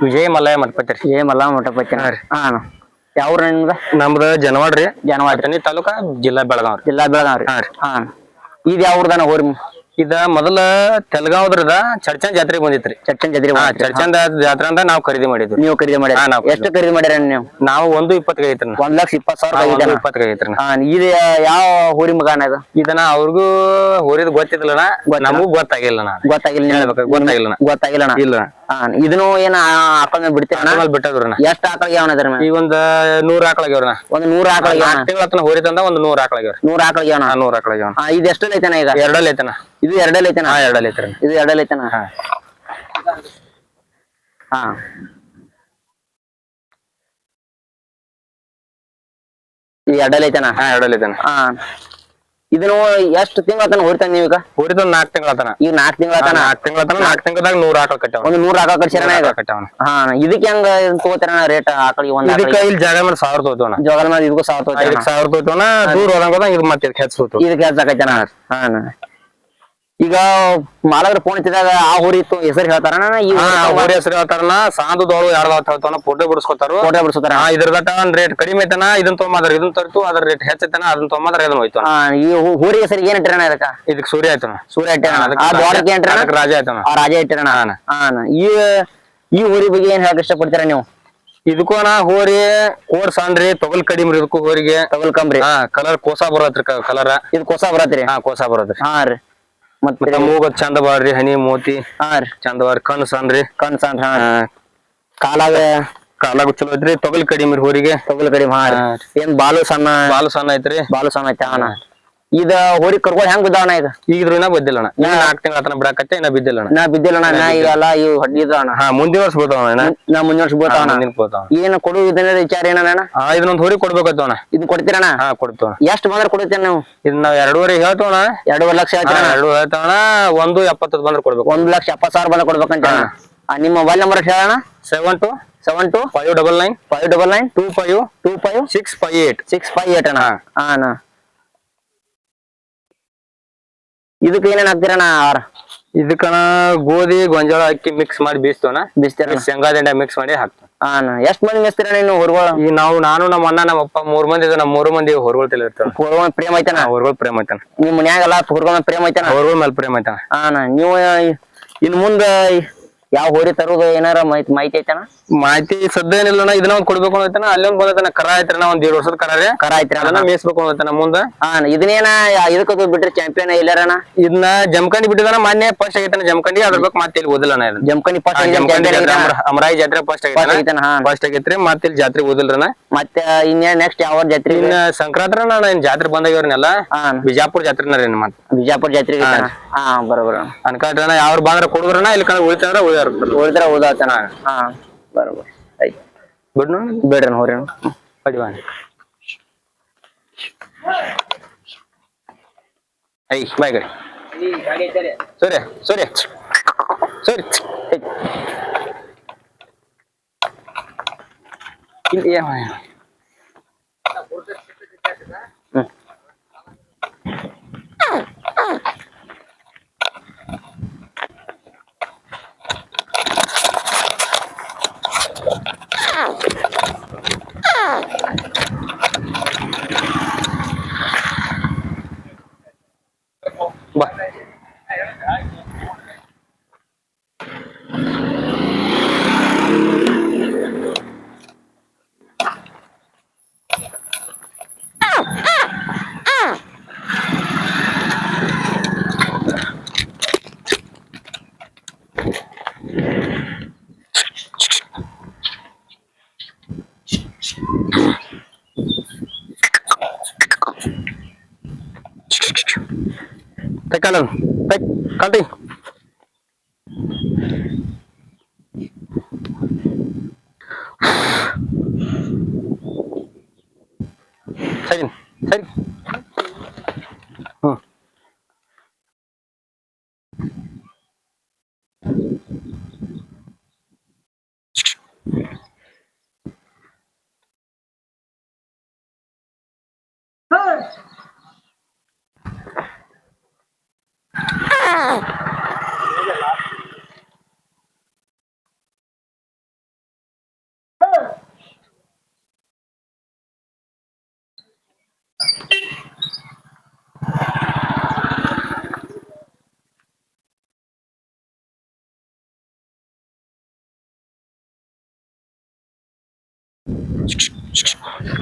ವಿಜಯ ಮಲ್ಲಯ್ಯ ಮಠಪತಿ ರೀ. ಏ ಮಲ್ಲ ಮಠಪತಿ ಹಾ ರೀ. ಹಾ ಯಾವ ಊರು ನಿಮ್ದ? ನಮ್ದು ಜನವಾಡ್ರಿ ಜನವಾಡ್ರಿ ಅಟನಿ ತಾಲೂಕಾ ಜಿಲ್ಲಾ ಬೆಳಗಾವ್ ರೀ. ಜಿಲ್ಲಾ ಬೆಳಗಾವ್ ರೀ. ಹಾ ರೀ. ಹಾ ಇದು ಯಾವ ಊರ್ದಾನ ಹೋರಿ ಇದ ಮೊದಲ ತೆಲಗಾವದ್ರದ ಚರ್ಚನ್ ಜಾತ್ರೆ ಬಂದಿತ್ರಿ. ಚರ್ಚನ್ ಜಾತ್ರೆ ಹಾ ಚರ್ಚನ್ ಜಾತ್ರೆ ಅಂತ ನಾವು ಖರೀದಿ ಮಾಡಿದ್ವಿ. ನೀವು ಖರೀದಿ ಮಾಡಿ ನಾವ್ ಎಷ್ಟು ಖರೀದಿ ಮಾಡ್ಯಾರ ನೀವು? ನಾವು ಒಂದು ಇಪ್ಪತ್ತು ಐತ್ರಿ ಒಂದ್ ಲಕ್ಷ ಇಪ್ಪತ್ ಸಾವಿರ ಒಂದು ಐದನ ಇಪ್ಪತ್ತಿಗೆ ಐತ್ರಿ ಇದು ಯಾವ ಹೋರಿ ಮಗಾನ ಇದು? ಇದನ್ನ ಅವ್ರಿಗೂ ಹೋರಿದ್ ಗೊತ್ತಿದ್ಲ ನಮಗೂ ಗೊತ್ತಾಗಿಲ್ಲ ಗೊತ್ತಾಗಿಲ್ಲ ನಿಮ್ಗೆ? ಹೇಳ್ಬೇಕು, ಗೊತ್ತಾಗಿಲ್ಲ ಅಣ್ಣ. ಗೊತ್ತಾಗಿಲ್ಲ ಅಣ್ಣ. ಇಲ್ಲ ಹಾ ಇದನ್ನು ಏನ ಆಕಳ ಮೇಲೆ ಬಿಡ್ತೀರ ಆಮೇಲೆ ಬಿಟ್ಟದ್ರಣ್ಣ ಎಷ್ಟ್ ಆಕಳಿಗೆ ಅವನ ಅದ್ರ ಮೇಲೆ? ಈಗ ಒಂದ್ ನೂರ್ ಆಕಳಾಗ್ಯವ್ರಣ ಒಂದ್ ನೂರ್ ಆಕಳಿಗೆ ನಾಲ್ಕು ತಿಂಗಳ ಹತ್ರ ಹೋರಿ ತಂದ ಒಂದ್ ನೂರ್ ಆಕಳಿಗೆ ನೂರ್ ಆಕಳಿಗೆ ಅವನ ಹಾ ನೂರ್ ಆಕಳಾಗ್ಯವ್ನ ಇದು ಎಷ್ಟಲ್ಲಿ ಐತನ ಈಗ? ಎರಡಲ್ಲಿ ಐತನ ಇದು ಎರಡಲ್ಲಿ ಐತನ? ಹಾ ಎರಡಲ್ಲಿ ಐತ್ರಿ ಇದು ಎರಡಲ್ಲಿ ಐತನ? ಹಾ. ಹಾ. ಎರಡಲ್ಲಿ ಐತನ? ಹಾ ಎರಡಲ್ಲಿ ಐತನ? ಹಾ. ಇದನ್ನು ಎಷ್ಟು ತಿಂಗಳ ತನ ಹೊರಿತಾನ ನೀವೀಗ? ಹೋರಿ ತಂದ್ ನಾಲ್ಕು ತಿಂಗಳ ತನ ಈಗ ನಾಲ್ಕು ತಿಂಗಳ ತನ ನಾಲ್ಕು ತಿಂಗಳ ತನ ನಾಲ್ಕು ತಿಂಗಳದಾಗ ನೂರ ಆಕಳ ಕಟ್ಟಾವ ಒಂದು ನೂರ ಆಕಳ ಕಟ್ಸಿರಣ ಈಗ ಹಾ ಇದಕ್ಕೆ ಹೆಂಗ ತಗೋತಾರ ರೇಟ್ ಆಕಳಿಗೆ ಒಂದ್ ಇದಕ್ಕೆ ಇಲ್ಲಿ ಜಾಗ ಮೇಲೆ ಸಾವಿರ ತೋತವನ ಜಾಗ ಮೇಲೆ ಇದಕ್ಕೂ ಸಾವಿರ ಇದಕ್ ಸಾವಿರ ತೋತವನ ದೂರ ಹೋದಂಗ ಹೋದಂಗ ಇದು ಮತ್ತೆ ಹೆಚ್ಚು ತೋತು ಇದಕ್ಕೆ ಹೆಚ್ಚಾಕೈತನ ಹಾ. ಈಗ ಮಾಲಗ್ರ ಫೋನ್ ಇತ್ತಿದಾಗ ಆ ಊರಿ ಇತ್ತು ಹೆಸರು ಹೇಳ್ತಾರಣ ಈ ಹಾ ಹೋರಿ ಹೆಸರು ಹೇಳ್ತಾರನ ಸಾಂದದವ್ರು ಯಾರ್ದ ಹೇಳ್ತಾವನ ಫೋಟೋ ಬಿಡಿಸ್ಕೊತಾರ. ಫೋಟೋ ಬಿಡಿಸ್ತಾರ ಹಾ ಇದ್ರದಟ ಒಂದ್ ರೇಟ್ ಕಡಿಮೆ ಐತನ ಇದನ್ ತೊಗೊಂಬಾದ್ರ ಇದನ್ ತರ್ತು ಅದ್ರ ರೇಟ್ ಹೆಚ್ಚೈತನ ಅದನ್ ತೊಗೊಂಬಾದ್ರ ಇದನ್ ಹೋಯ್ತು ಹಾ ಈ ಊರಿ ಹೆಸರು ಏನ್ ಇಟ್ಟಿರಣ ಇದಕ್ಕ? ಇದಕ್ ಸೂರ್ಯ ಆಯ್ತನ ಸೂರ್ಯ ಇಟ್ಟಿರಣ ಆ ರಾಜ ಆಯ್ತನ ಆ ರಾಜ ಇಟ್ಟಿರಣ ಹಾನ. ಈ ಈ ಊರಿ ಬಗ್ಗೆ ಏನ್ ಹೇಳಕ್ ಇಷ್ಟಪಡ್ತೀರಾ ನೀವು? ಇದಕ್ಕೂ ನಾ ಹೋರಿ ಕೋಡ್ ಸಣ್ಣ್ರಿ ತೊಗಲ್ ಕಡಿಮ್ರಿ ಇದಕ್ಕೂ ಹೋರಿಗೆ. ತಗೊಳ್ಕಂಬ್ರಿ ಹಾ ಕಲರ್ ಕೋಸ ಬರತ್ರಿ ಕಲರ್. ಇದು ಕೋಸ ಬರತ್ರಿ? ಹಾ ಕೋಸ ಬರತ್ರಿ. ಹಾ ರೀ. ಮತ್ತೆ ಮೂಗ ಚಂದ ಬಾಡ್ರಿ ಹನಿ ಮೋತಿ. ಹಾ ರೀ. ಚಂದ ಬಾರಿ ಕಣ್ಣು ಸಣ್ಣ್ರಿ. ಕಣ್ ಸಣ್ಣ ಹಾ ಹಾ, ಕಾಲಾಗ ಕಾಲಾಗ ಚಲೋ ಐತ್ರಿ ತೊಗಲ್ ಕಡಿಮೆ ಹೋರಿಗೆ. ತೊಗಲ್ ಕಡಿಮೆ ಹಾ ಏನ್ ಬಾಲು ಸಣ್ಣ? ಬಾಲು ಸಣ್ಣ ಐತ್ರಿ. ಬಾಲು ಸಣ್ಣ ಐತಿ ಹಾನ ಇದ ಹೋರಿ ಕರ್ಕೊಳ್ ಹೆಂಗ್ ಬಿದ್ದಾವಣ ಇದು ಈಗ? ಇದ್ರ ಇನ್ನ ಬಿದ್ದಿಲ್ಲಣ್ಣ. ಇನ್ನ ನಾಲ್ಕು ತಿಂಗಳ ತನ ಬಿಡಕತ್ತೆ ಇನ್ನ ಬಿದ್ದಿಲ್ಲಣ ನಾ ಬಿದ್ದಿಲ್ಲಣ ನಾ ಈಗಲ್ಲ ಇವ್ ಹಡ್ಡಿದ ಅಣ್ಣ. ಹಾ ಮುಂದಿನ ವರ್ಷ ಬೀಳ್ತಾವ ಅಣ್ಣ ನಾ ಮುಂದಿನ ವರ್ಷ ಬೀಳ್ತಾವಣ ಮುಂದಿನ ಬೀಳ್ತಾವ ಏನು ಕೊಡು ಇದನ್ನ ವಿಚಾರ ಏನಣ್ಣ ಹಾ ಇದನ್ನೊಂದ್ ಹೋರಿ ಕೊಡ್ಬೇಕಾಯ್ತವಣ ಇದ್ ಕೊಡ್ತೀರಣ ಹಾ ಕೊಡ್ತೇವ ಎಷ್ಟ್ ಬಂದ್ರ ಕೊಡ್ತೇನೆ ನಾವು? ಇದ್ ನಾವ್ ಎರಡೂವರೆ ಹೇಳ್ತೋಣ ಎರಡೂವರೆ ಲಕ್ಷ ಹೇಳ್ತೀರಣ್ಣ ಎರಡು ಹೇಳ್ತಾವಣ ಒಂದು ಎಪ್ಪತ್ತದ್ ಬಂದ್ರ ಕೊಡ್ಬೇಕು. ಒಂದ್ ಲಕ್ಷ ಎಪ್ಪತ್ ಸಾವಿರ ಬಂದ್ರ ಕೊಡ್ಬೇಕಂತ ನಿಮ್ಮ ಮೊಬೈಲ್ ನಂಬರ್ ಹೇಳೋಣ seven two seven two five double nine five double nine two five two five six five eight. Six five eight ಅಣ್ಣ. ಹಾ. ಅಣ್ಣ. ಇದಕ್ಕೆ ಏನೇನ್ ಹಾಕ್ತೀರಣ್ಣ ಆಹಾರ? ಇದಕ್ಕಣ ಗೋಧಿ ಗೊಂಜಾಳ ಅಕ್ಕಿ ಮಿಕ್ಸ್ ಮಾಡಿ ಬೀಸ್ತೋಣ ಬೀಸ್ತೀರ ಶೇಂಗಾ ದಿಂಡ ಮಿಕ್ಸ್ ಮಾಡಿ ಹಾಕ್ತಾ ಎಷ್ಟ್ ಮಂದಿ ಮೇಸ್ತೀರಣ್ಣ ಇನ್ನು ಹೊರಗಳು? ಈ ನಾವು ನಾನು ನಮ್ಮ ಅಣ್ಣ ನಮ್ಮ ಅಪ್ಪ ಮೂರ್ ಮಂದಿ ಇದ್ದೇವೆ ನಮ್ಮ ಮೂರು ಮಂದಿ ಹೊರಗಳು ಹೊರಗಳ ಪ್ರೇಮ ಐತನ ಹೊರಗಳು ಪ್ರೇಮ ಐತನ ನಿಮ್ ಮನ್ಯಾಗೆಲ್ಲ ಹೊರಗಳ ಪ್ರೇಮ ಐತನ ಹೊರಗಳ ಮೇಲೆ ಪ್ರೇಮ ಐತನ ಹಾ ನೀವು ಇನ್ ಮುಂದ ಯಾವ ಹೋರಿ ತರೋದು ಏನಾರ ಮಾಹಿತಿ ಮಾಹಿತಿ ಐತನ? ಮಾಹಿತಿ ಸದ್ಯ ಏನಿಲ್ಲ ಇದನ್ನ ಒಂದ್ ಕೊಡ್ಬೇಕು ಅನ್ನೋತನ ಅಲ್ಲೊಂದ್ ಬಂದತನ? ಕರ ಐತ್ರನ ಒಂದ್ ದೇಡ್ ವರ್ಷದ ಕರ ರೀ. ಕರ ಐತ್ರಿ ಅದನ್ನ ಮೇಯಿಸ್ಬೇಕು ಅನ್ನೋತನ ಮುಂದ? ಹಾ ಇದನ್ನೇನ ಇದಕ್ಕದು ಬಿಟ್ರಿ ಚಾಂಪಿಯನ್ ಇಲ್ಲಾರಣ ಇದನ್ನ ಜಮಖಂಡಿ ಬಿಟ್ಟಿದಾನ ಮಾನ್ಯ ಫಸ್ಟ್ ಆಗೈತನ ಜಮಖಂಡಿ ಅದ್ರ ಬಗ್ಗೆ ಮತ್ತೆ ಇಲ್ಲಿ ಇದನ್ನ. ಜಮಖಂಡಿ ಫಸ್ಟ್ ಅಮರಾಯಿ ಜಾತ್ರೆ ಫಸ್ಟ್ ಆಗೈತನ. ಫಸ್ಟ್ ಆಗೈತ್ರಿ ಮತ್ತೆ ಇಲ್ಲಿ ಜಾತ್ರೆ ಓದಿಲ್ರನ ಮತ್ತೆ ಇನ್ನೇನ್ ನೆಕ್ಸ್ಟ್ ಯಾವ ಜಾತ್ರೆ ಇನ್ನ ಸಂಕ್ರಾಂತರ ನಾನು ಜಾತ್ರೆ ಬಂದಾಗ್ಯವ್ರನ್ನೆಲ್ಲ ಬಿಜಾಪುರ ಜಾತ್ರೆನ ರೀ ಮತ್ ಬಿಜಾಪುರ ಜಾತ್ರೆ ಹಾ ಬರೋಬರ ಅನ್ಕಾಟ್ರನ ಯಾವ್ರ ಬಂದ್ರ ಕೊಡುದ್ರನ ಇಲ್ಲಿ ಕಡೆ ಉಳಿತಾರ ಉಳಿದಾರ ಉಳಿದ್ರ ಉದಾತನ ಹಾ ಬರೋಬರ್. ಐತ್ ಬಿಡ್ ನೋಡಿ ಬೇಡ್ರಿ ಹೋರಿ ಅಡಿವಾ ಐ ಬಾಯ್ ಗಡಿ ಸರಿ ಸೂರ್ಯ ಸೂರ್ಯ. ಇಲ್ಲಿ ಏನ್ ಮಾಡ- ಬಾ Teka lang. Tek, đi Sakin, sakin. Shh, shh, shh.